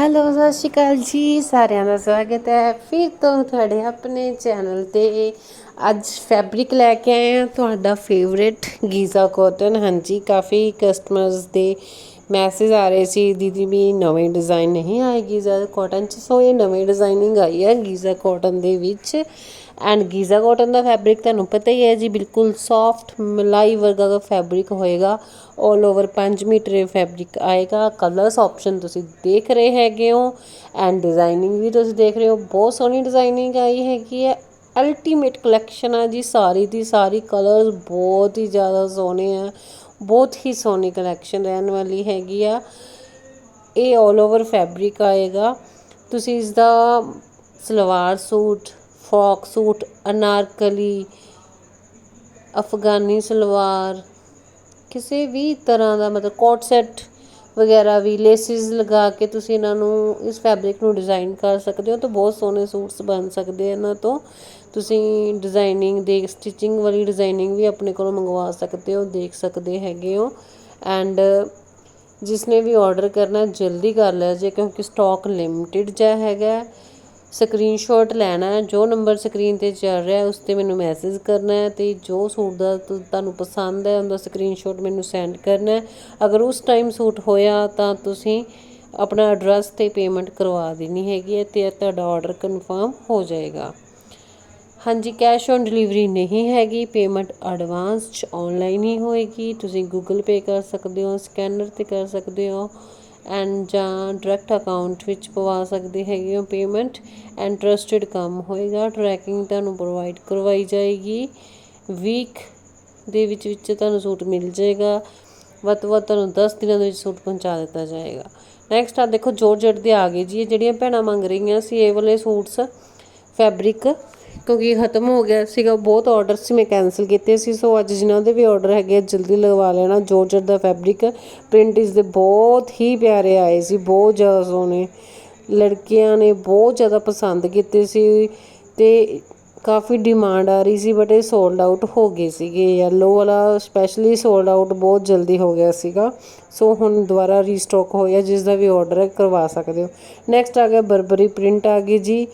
Hello, ਸਤਿ ਸ਼੍ਰੀ ਅਕਾਲ ਜੀ। ਸਾਰਿਆਂ ਦਾ ਸਵਾਗਤ ਹੈ। ਫਿਰ ਤੋਂ ਤੁਹਾਡੇ ਆਪਣੇ ਚੈਨਲ ਤੇ ਅੱਜ ਫੈਬਰਿਕ ਲੈ ਕੇ ਆਏ ਹਾਂ। ਤੁਹਾਡਾ ਫੇਵਰਿਟ ਗੀਜ਼ਾ ਕਾਟਨ ਹਾਂਜੀ, ਕਾਫੀ ਕਸਟਮਰਸ ਦੇ ਮੈਸੇਜ ਆ ਰਹੇ ਸੀ, ਦੀਦੀ ਵੀ ਨਵੇਂ ਡਿਜ਼ਾਈਨ ਨਹੀਂ ਆਏ ਗੀਜ਼ਾ ਕਾਟਨ ਚ, ਸੋ ਇਹ ਨਵੇਂ ਡਿਜ਼ਾਈਨਿੰਗ ਆਈ ਹੈ ਗੀਜ਼ਾ ਕਾਟਨ ਦੇ ਵਿੱਚ ਐਂਡ ਗੀਜ਼ਾ ਕਾਟਨ ਦਾ ਫੈਬਰਿਕ ਤੁਹਾਨੂੰ ਪਤਾ ਹੀ ਹੈ ਜੀ, ਬਿਲਕੁਲ ਸੌਫਟ ਮਲਾਈ ਵਰਗਾ ਦਾ ਫੈਬਰਿਕ ਹੋਏਗਾ 올 ਓਵਰ 5 ਮੀਟਰ ਇਹ ਫੈਬਰਿਕ ਆਏਗਾ ਕਲਰਸ ਆਪਸ਼ਨ ਤੁਸੀਂ ਦੇਖ ਰਹੇ ਹੈਗੇ ਹੋ ਐਂਡ ਡਿਜ਼ਾਈਨਿੰਗ ਵੀ ਤੁਸੀਂ ਦੇਖ ਰਹੇ ਹੋ, ਬਹੁਤ ਸੋਹਣੀ ਡਿਜ਼ਾਈਨਿੰਗ ਆਈ ਹੈਗੀ ਹੈ ਅਲਟੀਮੇਟ ਕਲੈਕਸ਼ਨ ਆ ਜੀ, ਸਾਰੀ ਦੀ ਸਾਰੀ ਕਲਰਸ ਬਹੁਤ ਹੀ ਜ਼ਿਆਦਾ ਸੋਹਣੇ ਆ ਬਹੁਤ ਹੀ ਸੋਹਣੀ ਕਲੈਕਸ਼ਨ ਰਹਿਣ ਵਾਲੀ ਹੈਗੀ ਆ। ਇਹ 올 ਓਵਰ ਫੈਬਰਿਕ ਆਏਗਾ। ਤੁਸੀਂ ਇਸ ਦਾ salwar suit frock suit, Anarkali, Afghani salwar, ਕਿਸੇ ਵੀ ਤਰ੍ਹਾਂ ਦਾ ਮਤਲਬ ਕੋਟ ਸੈੱਟ ਵਗੈਰਾ ਵੀ ਲੇਸਿਸ ਲਗਾ ਕੇ ਤੁਸੀਂ ਇਹਨਾਂ ਨੂੰ ਇਸ ਫੈਬਰਿਕ ਨੂੰ ਡਿਜ਼ਾਈਨ ਕਰ ਸਕਦੇ ਹੋ ਤਾਂ ਬਹੁਤ ਸੋਹਣੇ ਸੂਟਸ ਬਣ ਸਕਦੇ ਇਹਨਾਂ ਤੋਂ। ਤੁਸੀਂ ਡਿਜ਼ਾਈਨਿੰਗ ਦੇ ਸਟਿਚਿੰਗ ਵਾਲੀ ਡਿਜ਼ਾਈਨਿੰਗ ਵੀ ਆਪਣੇ ਕੋਲੋਂ ਮੰਗਵਾ ਸਕਦੇ ਹੋ, ਦੇਖ ਸਕਦੇ ਹੈਗੇ ਹੋ। ਐਂਡ ਜਿਸ ਨੇ ਵੀ ਆਰਡਰ ਕਰਨਾ ਜਲਦੀ ਕਰ ਲਿਆ ਜੇ ਕਿਉਂਕਿ ਸਟਾਕ ਲਿਮਟਿਡ ਜਿਹਾ ਹੈਗਾ। ਸਕਰੀਨਸ਼ਾਟ ਲੈਣਾ ਜੋ ਨੰਬਰ ਸਕਰੀਨ ਤੇ ਚੱਲ ਰਿਹਾ ਉਸ ਤੇ ਮੈਨੂੰ ਮੈਸੇਜ ਕਰਨਾ ਹੈ ਤੇ ਜੋ ਸੂਟ ਦਾ ਤੁਹਾਨੂੰ ਪਸੰਦ ਹੈ, ਉਹਦਾ ਸਕਰੀਨਸ਼ਾਟ ਮੈਨੂੰ ਸੈਂਡ ਕਰਨਾ ਹੈ। ਅਗਰ ਉਸ ਟਾਈਮ ਸੂਟ ਹੋਇਆ ਤਾਂ ਤੁਸੀਂ ਆਪਣਾ ਐਡਰੈਸ ਤੇ ਪੇਮੈਂਟ ਕਰਵਾ ਦੇਣੀ ਹੈਗੀ ਹੈ ਤੇ ਤੁਹਾਡਾ ਆਰਡਰ ਕਨਫਰਮ ਹੋ ਜਾਏਗਾ। ਹਾਂਜੀ ਕੈਸ਼ ਔਨ ਡਿਲੀਵਰੀ ਨਹੀਂ ਹੈਗੀ ਪੇਮੈਂਟ ਐਡਵਾਂਸ ਚ ਆਨਲਾਈਨ ਹੀ ਹੋਏਗੀ। ਤੁਸੀਂ ਗੂਗਲ ਪੇ ਕਰ ਸਕਦੇ ਹੋ ਸਕੈਨਰ ਤੇ ਕਰ ਸਕਦੇ ਹੋ। ਐਂਡ ਜਾਂ ਡਾਇਰੈਕਟ ਅਕਾਊਂਟ ਵਿੱਚ ਪਵਾ ਸਕਦੇ ਹੈਗੇ ਹੋ ਪੇਮੈਂਟ ਐਂਡ ਟਰਸਟਡ ਕੰਮ ਹੋਏਗਾ। ਟਰੈਕਿੰਗ ਤੁਹਾਨੂੰ ਪ੍ਰੋਵਾਈਡ ਕਰਵਾਈ ਜਾਏਗੀ। ਵੀਕ ਦੇ ਵਿੱਚ ਵਿੱਚ ਤੁਹਾਨੂੰ ਸੂਟ ਮਿਲ ਜਾਏਗਾ। ਵੱਧ ਤੋਂ ਵੱਧ ਤੁਹਾਨੂੰ 10 ਦਿਨਾਂ ਦੇ ਵਿੱਚ ਸੂਟ ਪਹੁੰਚਾ ਦਿੱਤਾ ਜਾਏਗਾ। ਨੈਕਸਟ ਆ ਦੇਖੋ ਜੋਰਜਟ ਦੇ ਆ ਗਏ ਜੀ। ਇਹ ਜਿਹੜੀਆਂ ਭੈਣਾਂ ਮੰਗ ਰਹੀਆਂ ਸੀ, ਇਹ ਵਾਲੇ ਸੂਟਸ ਫੈਬਰਿਕ ਕਿਉਂਕਿ ਖਤਮ ਹੋ ਗਿਆ ਸੀਗਾ, ਬਹੁਤ ਆਰਡਰ ਸੀ, ਮੈਂ ਕੈਨਸਲ ਕੀਤੇ ਸੀ। ਸੋ ਅੱਜ ਜਿਨ੍ਹਾਂ ਦੇ ਵੀ ਆਰਡਰ ਹੈਗੇ ਆ, ਜਲਦੀ ਲਗਵਾ ਲੈਣਾ। ਜੋਰਜਟ ਦਾ ਫੈਬਰਿਕ ਪ੍ਰਿੰਟ ਇਸ ਦੇ ਬਹੁਤ ਹੀ ਪਿਆਰੇ ਆਏ ਸੀ, ਬਹੁਤ ਜ਼ਿਆਦਾ ਸੋਹਣੇ। ਲੜਕੀਆਂ ਨੇ ਬਹੁਤ ਜ਼ਿਆਦਾ ਪਸੰਦ ਕੀਤੇ ਸੀ ਤੇ ਕਾਫੀ ਡਿਮਾਂਡ ਆ ਰਹੀ ਸੀ ਬਟ ਇਹ ਸੋਲਡ ਆਊਟ ਹੋ ਗਏ ਸੀਗੇ। ਯੈਲੋ ਵਾਲਾ ਸਪੈਸ਼ਲੀ ਸੋਲਡ ਆਊਟ ਬਹੁਤ ਜਲਦੀ ਹੋ ਗਿਆ ਸੀਗਾ। ਸੋ ਹੁਣ ਦੁਬਾਰਾ ਰੀਸਟਾਕ ਹੋਇਆ, ਜਿਸ ਦਾ ਵੀ ਆਰਡਰ ਹੈ, ਕਰਵਾ ਸਕਦੇ ਹੋ। ਨੈਕਸਟ ਆ ਗਿਆ ਬਰਬਰੀ ਪ੍ਰਿੰਟ ਆ ਗਈ ਜੀ।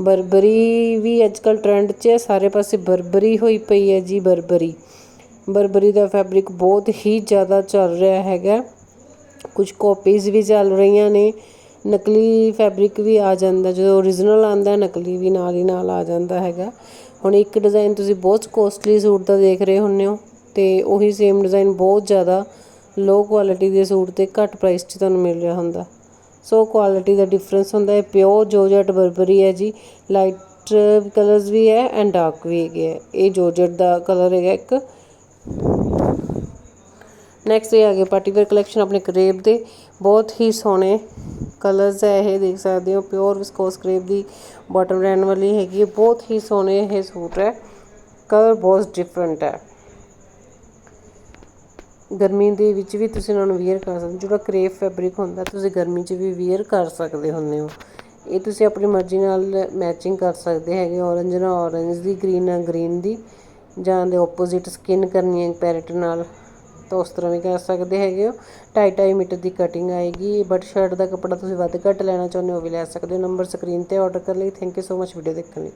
ਬਰਬਰੀ ਵੀ ਅੱਜ ਅੱਜਕੱਲ ਟ੍ਰੈਂਡ 'ਚ ਹੈ, ਸਾਰੇ ਪਾਸੇ ਬਰਬਰੀ ਹੋਈ ਪਈ ਹੈ ਜੀ, ਬਰਬਰੀ। ਬਰਬਰੀ ਦਾ ਫੈਬਰਿਕ ਬਹੁਤ ਹੀ ਜ਼ਿਆਦਾ ਚੱਲ ਰਿਹਾ ਹੈਗਾ। ਕੁਝ ਕਾਪੀਜ਼ ਵੀ ਚੱਲ ਰਹੀਆਂ ਨੇ। ਨਕਲੀ ਫੈਬਰਿਕ ਵੀ ਆ ਜਾਂਦਾ, ਜਦੋਂ origignal ਆਂਦਾ ਨਕਲੀ ਵੀ ਨਾਲ ਹੀ ਨਾਲ ਆ ਜਾਂਦਾ ਹੈਗਾ। ਹੁਣ ਇੱਕ ਡਿਜ਼ਾਈਨ ਤੁਸੀਂ ਬਹੁਤ ਕੋਸਟਲੀ ਸੂਟ ਦਾ ਦੇਖ ਰਹੇ ਹੁੰਨੇ ਹੋ ਤੇ ਉਹੀ ਸੇਮ ਡਿਜ਼ਾਈਨ ਬਹੁਤ ਜ਼ਿਆਦਾ ਲੋ ਕੁਆਲਿਟੀ ਦੇ ਸੂਟ ਤੇ ਘੱਟ ਪ੍ਰਾਈਸ 'ਚ ਤੁਹਾਨੂੰ ਮਿਲ ਰਿਹਾ ਹੁੰਦਾ। ਸੋ ਕੁਆਲਿਟੀ ਦਾ ਡਿਫਰੈਂਸ ਹੁੰਦਾ ਹੈ। ਪਿਓਰ ਜੋਰਜਟ ਬਰਬਰੀ ਹੈ ਜੀ। ਲਾਈਟ ਕਲਰਸ uh, ਵੀ ਹੈ ਐਂਡ ਡਾਰਕ ਵੀ ਹੈਗੇ ਹੈ। ਇਹ ਜੋਰਜਟ ਦਾ ਕਲਰ ਹੈਗਾ ਇੱਕ। ਨੈਕਸਟ ਇਹ ਆ ਗਿਆ ਪਾਰਟੀ ਕਲੈਕਸ਼ਨ ਆਪਣੇ ਕਰੇਬ ਦੇ। ਬਹੁਤ ਹੀ ਸੋਹਣੇ ਕਲਰਸ ਹੈ ਇਹ, ਦੇਖ ਸਕਦੇ ਹੋ। ਪਿਓਰ ਵਿਸਕੋਸ ਕਰੇਬ ਦੀ ਬਾਟਮ ਰਹਿਣ ਵਾਲੀ ਹੈਗੀ ਹੈ। ਬਹੁਤ ਹੀ ਸੋਹਣੇ ਇਹ ਸੂਟ ਹੈ। ਕਲਰ ਬਹੁਤ ਡਿਫਰੈਂਟ ਹੈ। ਗਰਮੀ ਦੇ ਵਿੱਚ ਵੀ ਤੁਸੀਂ ਉਹਨਾਂ ਨੂੰ ਵੀਅਰ ਕਰ ਸਕਦੇ ਜਿਹੜਾ ਕਰੇਪ ਫੈਬਰਿਕ ਹੁੰਦਾ, ਤੁਸੀਂ ਗਰਮੀ 'ਚ ਵੀ ਵੀਅਰ ਕਰ ਸਕਦੇ ਹੁੰਦੇ ਹੋ। ਇਹ ਤੁਸੀਂ ਆਪਣੀ ਮਰਜ਼ੀ ਨਾਲ ਮੈਚਿੰਗ ਕਰ ਸਕਦੇ ਹੈਗੇ ਔਰੰਜ ਨਾਲ ਔਰੰਜ ਦੀ ਗ੍ਰੀਨ ਨਾਲ ਗ੍ਰੀਨ ਦੀ, ਜਾਂ ਦੇ ਆਪੋਜ਼ਿਟ ਸਕਿਨ ਕਰਨੀ ਹੈ ਪੈਰਟ ਨਾਲ, ਤਾਂ ਉਸ ਤਰ੍ਹਾਂ ਵੀ ਕਰ ਸਕਦੇ ਹੈਗੇ ਹੋ। ਢਾਈ ਢਾਈ ਮੀਟਰ ਦੀ ਕਟਿੰਗ ਆਏਗੀ ਬਟ ਸ਼ਰਟ ਦਾ ਕੱਪੜਾ ਤੁਸੀਂ ਵੱਧ ਘੱਟ ਲੈਣਾ ਚਾਹੁੰਦੇ ਹੋ ਵੀ ਲੈ ਸਕਦੇ ਹੋ। ਨੰਬਰ ਸਕਰੀਨ ਤੇ ਆਰਡਰ ਕਰ ਲਈ। Thank you so much video ਦੇਖਣ ਲਈ।